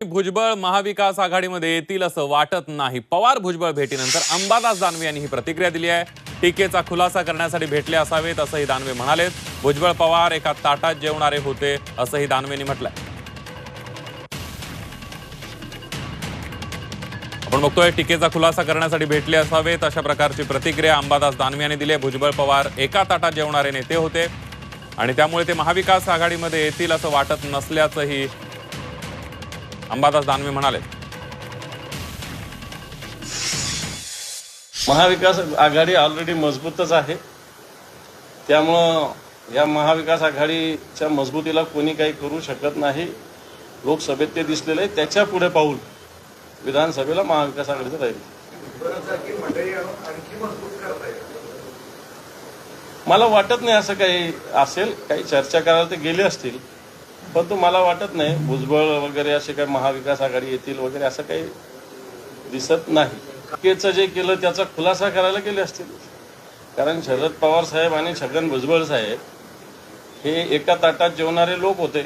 भुजबळ महाविकास आघाडीमध्ये येतील असं वाटत नाही. पवार भुजबळ भेटीनंतर अंबादास दानवे यांनी ही प्रतिक्रिया दिली आहे. टीकेचा खुलासा करण्यासाठी भेटले असावेत असंही दानवे म्हणालेत. भुजबळ पवार एका ताटात जेवणारे होते असंही दानवेंनी म्हटलंय. आपण बघतोय टीकेचा खुलासा करण्यासाठी भेटले असावेत अशा प्रकारची प्रतिक्रिया अंबादास दानवे यांनी दिली आहे. भुजबळ पवार एका ताटात जेवणारे नेते होते. आणि त्यामुळे ते महाविकास आघाडीमध्ये येतील असं वाटत नसल्याचंही अंबादास दानवे म्हणाले. महाविकास आघाडी ऑलरेडी मजबूतच आहे. त्यामुळं या महाविकास आघाडीच्या मजबूतीला कोणी काही करू शकत नाही. लोकसभेत ते दिसलेलं आहे त्याच्या पुढे पाऊल विधानसभेला महाविकास आघाडीचं राहील. मला वाटत नाही असं काही असेल. काही चर्चा करायला ते गेले असतील. परंतु मला वाटत नाही भुजबळ वगैरे असे काही महाविकास आघाडी येतील वगैरे असं काही दिसत नाही. केचं जे केलं त्याचा खुलासा करायला गेले असतील. कारण शरद पवार साहेब आणि छगन भुजबळ साहेब हे एका ताटात जेवणारे लोक होते.